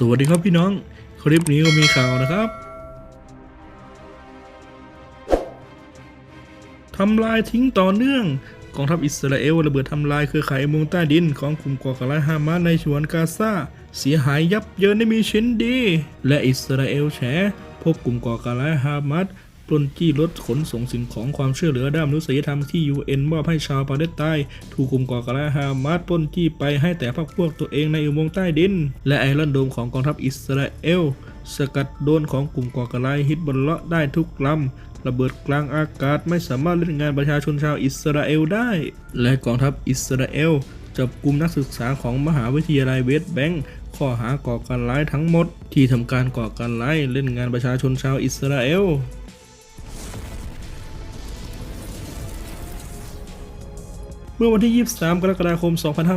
สวัสดีครับพี่น้อง คลิปนี้ก็มีข่าวนะครับทำลายทิ้งต่อเนื่อง กองทัพอิสราเอลระเบิดทำลายเครือข่ายมุงใต้ดินของกลุ่มก่อการร้ายฮามาสในฉวนกาซาเสียหายยับเยินไม่มีชิ้นดี และอิสราเอลแฉพบกลุ่มก่อการร้ายฮามาส ปล้นจี้รถขนส่งสิ่งของความช่วยเหลือด้านมนุษยธรรมที่ UN มอบให้ชาวปาเลสไตน์ถูกกลุ่มก่อการร้ายฮามาสปล้นจี้ไปให้แต่พรรคพวกตัวเองในอุโมงค์ใต้ดิน และไอรอนโดมของกองทัพอิสราเอล สกัดโดนของกลุ่มก่อการร้ายฮิตบอลเลาะได้ทุกลำระเบิดกลางอากาศไม่สามารถเล่นงานประชาชนชาวอิสราเอลได้ และกองทัพอิสราเอลจับกลุ่มนักศึกษาของมหาวิทยาลัยเวสต์แบงค์ข้อหาก่อการร้ายทั้งหมด ที่ทำการก่อการร้ายเล่นงานประชาชนชาวอิสราเอล เมื่อวันที่ 23 กรกฎาคม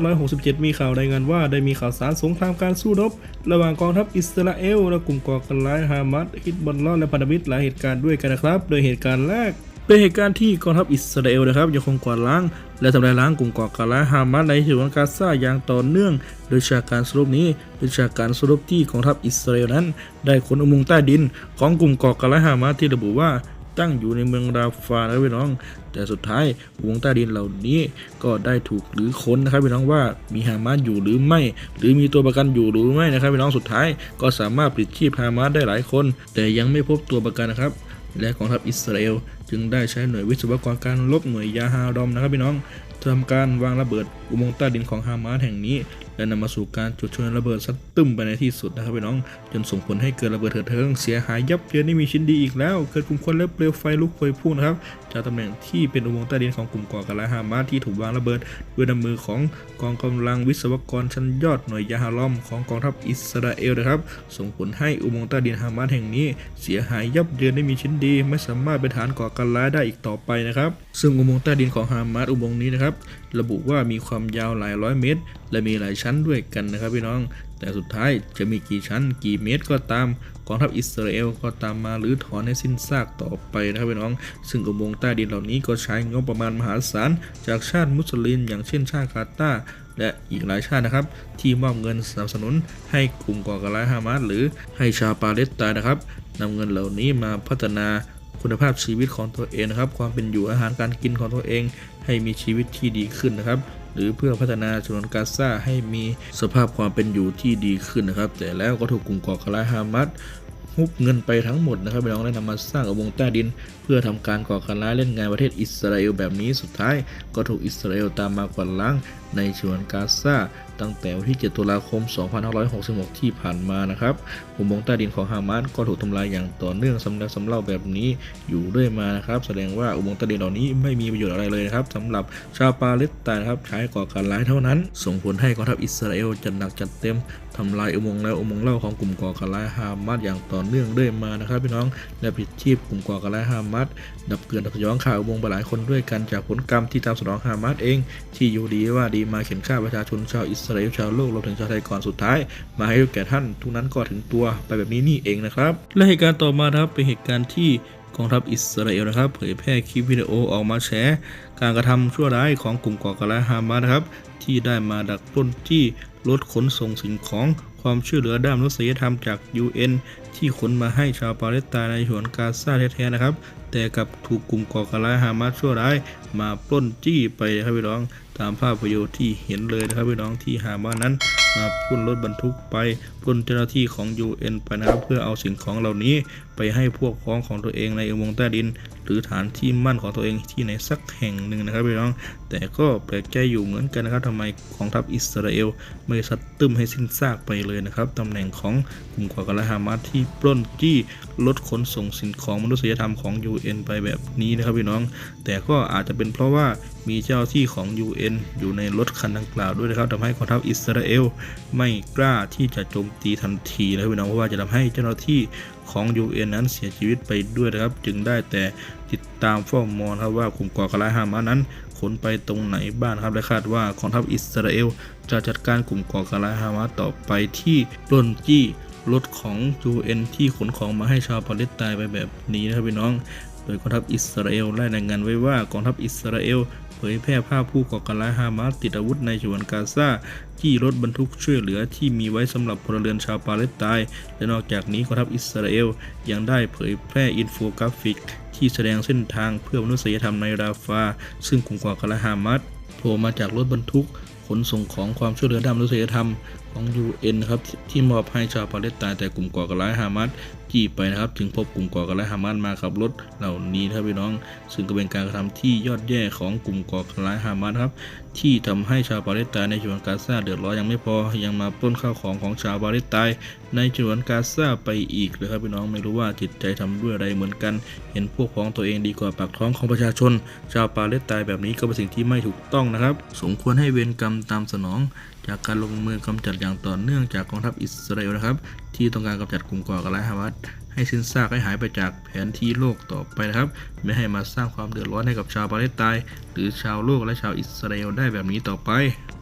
2567 มีข่าวรายงานว่าได้มีข่าวสารสงครามการสู้รบ ระหว่างกองทัพอิสราเอลและกลุ่มก่อการร้ายฮามาสฮิตบอลลอและพันธมิตรหลายเหตุการณ์ด้วยกันนะครับ โดยเหตุการณ์แรกเป็นเหตุการณ์ที่กองทัพอิสราเอลนะครับยังคงกวาดล้าง และทำลายล้างกลุ่มก่อการร้ายฮามาสในฉนวนกาซาอย่างต่อเนื่อง โดยจากการสรุปนี้โดยจากการสรุปที่กองทัพอิสราเอลนั้น ได้ขนอุโมงค์ใต้ดิน ของกลุ่มก่อการร้ายฮามาสที่ระบุว่า ตั้งอยู่ในเมืองราฟานะครับพี่น้อง แต่สุดท้ายวงใต้ดินเหล่านี้ก็ได้ถูกหรือค้นนะครับพี่น้องว่ามีฮามาสอยู่หรือไม่ หรือมีตัวประกันอยู่หรือไม่นะครับพี่น้องสุดท้ายก็สามารถปลิดชีพฮามาสได้หลายคน แต่ยังไม่พบตัวประกันนะครับและกองทัพอิสราเอลจึงได้ใช้หน่วยวิศวกรการลบหน่วยยาฮาดอมนะครับพี่น้องทำการวางระเบิดอุโมงค์ใต้ดินของฮามาสแห่งนี้ และนำมาสู่การจุดชนวนระเบิดซัดตึมไปในที่สุดนะครับพี่น้อง จนส่งผลให้เกิดระเบิดเถิดเทิงเสียหายยับเยินไม่มีชิ้นดีอีกแล้ว เกิดกลุ่มควันและเปลวไฟลุกพวยพุ่งนะครับจากตำแหน่งที่เป็นอุโมงค์ใต้ดินของกลุ่มก่อการร้ายฮามาสที่ถูกวางระเบิดด้วยน้ำมือของกองกำลังวิศวกรชั้นยอดหน่วยยาฮาลอมของกองทัพอิสราเอลนะครับ ส่งผลให้อุโมงค์ใต้ดินฮามาสแห่งนี้ เสียหายยับเยินไม่มีชิ้นดี ไม่สามารถเป็นฐานก่อการร้ายได้อีกต่อไปนะครับ ซึ่งอุโมงค์ใต้ดินของฮามาสอุโมงค์นี้นะครับระบุว่ามีความยาวหลายร้อยเมตร และมีหลายชั้นด้วยกันนะครับพี่น้อง แต่สุดท้ายจะมีกี่ชั้นกี่เมตรก็ตามกองทัพอิสราเอลก็ตามมาหรือถอนให้สิ้นซากต่อไปนะครับพี่น้อง ซึ่งอุโมงค์ใต้ดินเหล่านี้ก็ใช้งบประมาณมหาศาลจากชาติมุสลิม อย่างเช่นชาติกาตาร์และอีกหลายชาตินะครับ ที่มอบเงินสนับสนุนให้กลุ่มก่อการร้ายฮามาสหรือให้ชาวปาเลสไตน์นะครับนำเงินเหล่านี้มาพัฒนาคุณภาพชีวิตของตัวเองนะครับ ความเป็นอยู่อาหารการกินของตัวเอง ให้มีชีวิตที่ดีขึ้นนะครับ หรือเพื่อพัฒนาชนวนกาซาให้มีสภาพความเป็นอยู่ที่ดีขึ้นนะครับ แต่แล้วก็ถูกกลุ่มก่อการร้ายฮามาสฮุบเงินไปทั้งหมดนะครับพี่น้องได้นำมาสร้างอุโมงค์ใต้ดิน เพื่อทำการก่อการร้ายเล่นงานประเทศอิสราเอลแบบนี้สุดท้าย ก็ถูกอิสราเอลตามมากวาดล้างในชนวนกาซา ตั้งแต่วันที่ 7 ตุลาคม 2566 ที่ผ่านมานะครับอุโมงค์ใต้ดินของฮามาสก็ถูกทำลายอย่างต่อเนื่องสำแล้วสำเล่าแบบนี้อยู่เรื่อยมานะครับแสดงว่าอุโมงค์ใต้ดินเหล่านี้ไม่มีประโยชน์อะไรเลยนะครับสำหรับชาวปาเลสไตน์นครับใช้ก่อการร้ายเท่านั้น ส่งผลให้กองทัพอิสราเอลจัดหนักจัดเต็มทำลายอุโมงค์แล้วอุโมงค์เล่าของกลุ่มก่อการร้ายฮามาสอย่างต่อเนื่องเรื่อยมานะครับพี่น้องและผิดชีพกลุ่มก่อการร้ายฮามาสดับเกลื่อนดับย้อนข่าวอุโมงค์ไปหลายคนด้วยกันจากผลกรรมที่ตามสนองฮามาสเอง ที่อยู่ดีว่าดีมาเข็นฆ่าประชาชนชาวอิสราเอลชาวโลกรวมถึงชาวไทยก่อนสุดท้าย มาให้แก่ท่านทุกนั้นก็ถึงตัวไปแบบนี้นี่เองนะครับ และเหตุการณ์ต่อมาครับเป็นเหตุการณ์ที่กองทัพอิสราเอลนะครับ เผยแพร่คลิปวิดีโอออกมาแฉการกระทำชั่วร้ายของกลุ่มก่อการร้ายฮามาสนะครับ ที่ได้มาดักปล้นที่รถขนส่งสิ่งของความช่วยเหลือด้านมนุษยธรรมจาก UN ที่ขนมาให้ชาวปาเลสไตน์ในฉนวนกาซาแท้ๆนะครับ แต่กลับถูกกลุ่มก่อการร้ายฮามาสชั่วร้าย มาปล้นจี้ไปครับพี่น้อง ตามภาพประโยชน์ที่เห็นเลยนะครับพี่น้องที่ฮามาสนั้นมาปล้นรถบรรทุกไปปล้นเจ้าหน้าที่ของ UN ไปนะครับเพื่อเอาสิ่งของเหล่านี้ไปให้พวกพ้องของตัวเองในอุโมงค์ใต้ดิน หรือฐานที่มั่นของตัวเองที่ไหนสักแห่งหนึ่งนะครับพี่น้อง แต่ก็แปลกใจอยู่เหมือนกันนะครับทำไมกองทัพอิสราเอลไม่ซัดตึมให้สิ้นซากไปเลยนะครับตำแหน่งของกลุ่มก่อการร้ายฮามาสที่ปล้นจี้รถขนส่งสิ่งของมนุษยธรรมของ UN ไปแบบนี้นะครับพี่น้อง แต่ก็อาจจะเป็นเพราะว่ามีเจ้าที่ของ UN อยู่ในรถคันดังกล่าวด้วยนะครับทำให้กองทัพอิสราเอลไม่กล้าที่จะโจมตีทันทีนะครับพี่น้องเพราะว่าจะทำให้เจ้าหน้าที่ของ UN นั้นเสียชีวิตไปด้วยนะครับ จึงได้แต่ติดตามเฝ้ามองครับว่ากลุ่มก่อการร้ายฮามาสนั้นขนไปตรงไหนบ้างครับและคาดว่ากองทัพอิสราเอลจะจัดการกลุ่มก่อการร้ายฮามาสต่อไปที่ปล้นจี้รถของ UN ที่ขนของมาให้ชาวปาเลสไตน์ไปแบบนี้นะครับพี่น้อง ดยกองทัพอิสราเอลได้รายงานไว้ว่ากองทัพอิสราเอลเผยแพร่ภาพผู้ก่อการร้ายฮามาสติดอาวุธในฉวนกาซาที่รถบรรทุกช่วยเหลือที่มีไว้สำหรับพลเรือนชาวปาเลสไตน์และนอกจากนี้กองทัพอิสราเอลยังได้เผยแพร่อินโฟกราฟิก ที่แสดงเส้นทางเพื่อมนุษยธรรมในราฟา ซึ่งกลุ่มก่อการร้ายฮามาสโผล่มาจากรถบรรทุกขนส่งของความช่วยเหลือด้านมนุษยธรรมของ UN นะครับที่มอบให้ชาวปาเลสไตน์แต่กลุ่มก่อการร้ายฮามาสจี้ไปนะครับจึงพบกลุ่มก่อการร้ายฮามาสมาขับรถเหล่านี้นะครับพี่น้อง ซึ่งก็เป็นการกระทำที่ยอดแย่ของกลุ่มก่อการร้ายฮามาสครับที่ทำให้ชาวปาเลสไตน์ในฉนวนกาซาเดือดร้อนยังไม่พอยังมาปล้นข้าวของของชาวปาเลสไตน์ในฉนวนกาซาไปอีกเลยครับพี่น้องไม่รู้ว่าจิตใจทำด้วยอะไรเหมือนกัน เห็นพวกพ้องตัวเองดีกว่าปากท้องของประชาชน ชาวปาเลสไตน์แบบนี้ก็เป็นสิ่งที่ไม่ถูกต้องนะครับ สมควรให้เวรกรรมตามสนอง จากการลงมือกำจัดอย่างต่อเนื่องจากกองทัพอิสราเอลนะครับที่ต้องการกำจัดกลุ่มก่อการร้ายฮามาสให้สิ้นซากให้หายไปจากแผนที่โลกต่อไปนะครับ ไม่ให้มาสร้างความเดือดร้อนให้กับชาวปาเลสไตน์หรือชาวโลกและชาวอิสราเอลได้แบบนี้ต่อไป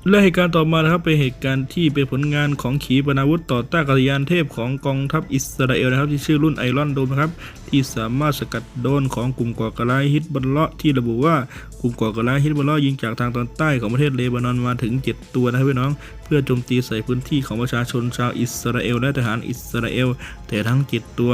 และเหตุการณ์ต่อมานะครับเป็นเหตุการณ์ที่เป็นผลงานของขีปนาวุธต่อต้านกัลยานเทพของกองทัพอิสราเอลนะครับ ที่ชื่อรุ่นไอรอนโดมนะครับที่สามารถสกัดโดนของกลุ่มก่อการร้ายฮิตบัลเลาะที่ระบุว่ากลุ่มก่อการร้ายฮิตบัลเลาะยิงจากทางตอนใต้ของประเทศเลบานอนมาถึง 7 ตัวนะครับพี่น้อง เพื่อโจมตีใส่พื้นที่ของประชาชนชาวอิสราเอลและทหารอิสราเอล แต่ทั้ง 7 ตัว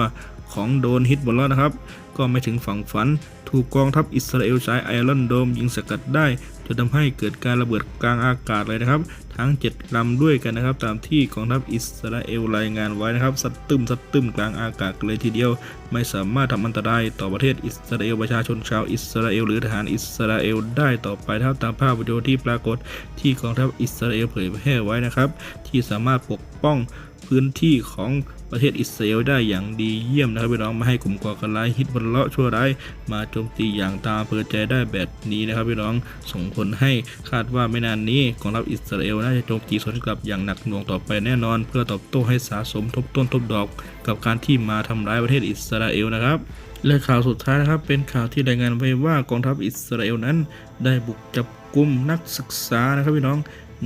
ของโดนฮิตบัลนะครับ ก็ไม่ถึงฝั่งฝัน ถูกกองทัพอิสราเอลใช้ไอรอนโดมยิงสกัดได้จนทำให้เกิดการระเบิดกลางอากาศเลยนะครับ ทั้ง 7ลำด้วยกันนะครับ ตามที่กองทัพอิสราเอลรายงานไว้นะครับ สัดตึมสัดตึมกลางอากาศเลยทีเดียว ไม่สามารถทำอันตรายต่อประเทศอิสราเอลประชาชนชาวอิสราเอลหรือทหารอิสราเอลได้ต่อไปนะครับตามภาพวิดีโอที่ปรากฏที่กองทัพอิสราเอลเผยแพร่ไว้นะครับ ที่สามารถปกป้อง พื้นที่ของประเทศอิสราเอลได้อย่างดีเยี่ยมนะครับพี่น้องไม่ให้กลุ่มก่อการร้ายฮิตบัลเลาะชั่วร้ายมาโจมตีอย่างตามอำเภอใจได้แบบนี้นะครับพี่น้องส่งผลให้คาดว่าไม่นานนี้กองทัพอิสราเอลน่าจะโจมตีสวนกลับอย่างหนักหน่วงต่อไปแน่นอน เพื่อตอบโต้ให้สะสมทบต้นทบดอก กับการที่มาทำร้ายประเทศอิสราเอลนะครับและข่าวสุดท้ายนะครับเป็นข่าวที่รายงานไว้ว่ากองทัพอิสราเอลนั้น ได้บุกจับกลุ่มนักศึกษานะครับพี่น้อง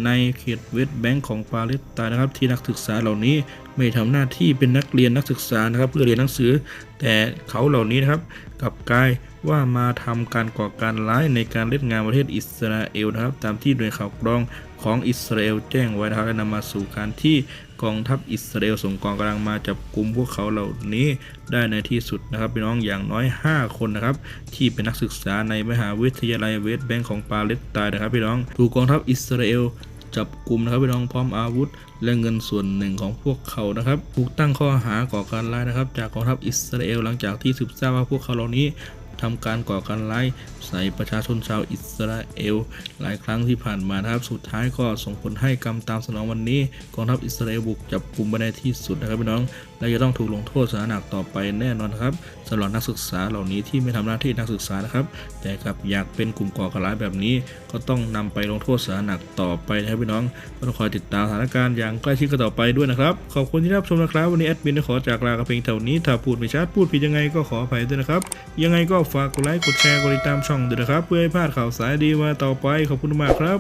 ในเขตเวสต์แบงก์ของปาเลสไตน์นะครับ ที่นักศึกษาเหล่านี้ไม่ทำหน้าที่เป็นนักเรียนนักศึกษานะครับ เพื่อเรียนหนังสือ แต่เขาเหล่านี้นะครับกลับกลายว่ามาทำการก่อการร้ายในการเล่นงานประเทศอิสราเอลนะครับ ตามที่หน่วยข่าวกรองของอิสราเอลแจ้งไว้นะครับและนำมาสู่การที่กองทัพอิสราเอลส่งกองกำลังมาจับกลุ่มพวกเขาเหล่านี้ได้ในที่สุดนะครับพี่น้องอย่างน้อย 5 คนนะครับ ที่เป็นนักศึกษาในมหาวิทยาลัยเวสต์แบงก์ของปาเลสไตน์นะครับพี่น้องถูกกองทัพอิสราเอล จับกลุ่มนะครับพี่น้องพร้อมอาวุธ และเงินส่วนหนึ่งของพวกเขานะครับถูกตั้งข้อหาก่อการร้ายนะครับ จากกองทัพอิสราเอลหลังจากที่สืบทราบว่าพวกเขาเหล่านี้ ทำการก่อการร้ายใส่ประชาชนชาวอิสราเอล หลายครั้งที่ผ่านมานะครับ สุดท้ายก็ส่งผลให้กรรมตามสนองวันนี้กองทัพอิสราเอลบุกจับกลุ่มไปในที่สุดนะครับพี่น้อง และจะต้องถูกลงโทษสาหัสหนักต่อไปแน่นอนครับสำหรับนักศึกษาเหล่านี้ที่ไม่ทำหน้าที่นักศึกษานะครับ แต่กลับอยากเป็นกลุ่มก่อการร้ายแบบนี้ ก็ต้องนำไปลงโทษสาหัสหนักต่อไปนะครับพี่น้องก็ต้องคอยติดตามสถานการณ์อย่างใกล้ชิดกันต่อไปด้วยนะครับ ขอบคุณที่รับชมนะครับ วันนี้แอดมินขอจากลากับเพงเท่านี้ถ้าพูดไม่ชัดพูดผิดยังไงก็ขออภัยด้วยนะครับยังไงก็ฝากกดไลค์กดแชร์กดติดตามช่องด้วยนะครับ เพื่อให้พลาดข่าวสารดีมาต่อไปขอบคุณมากครับ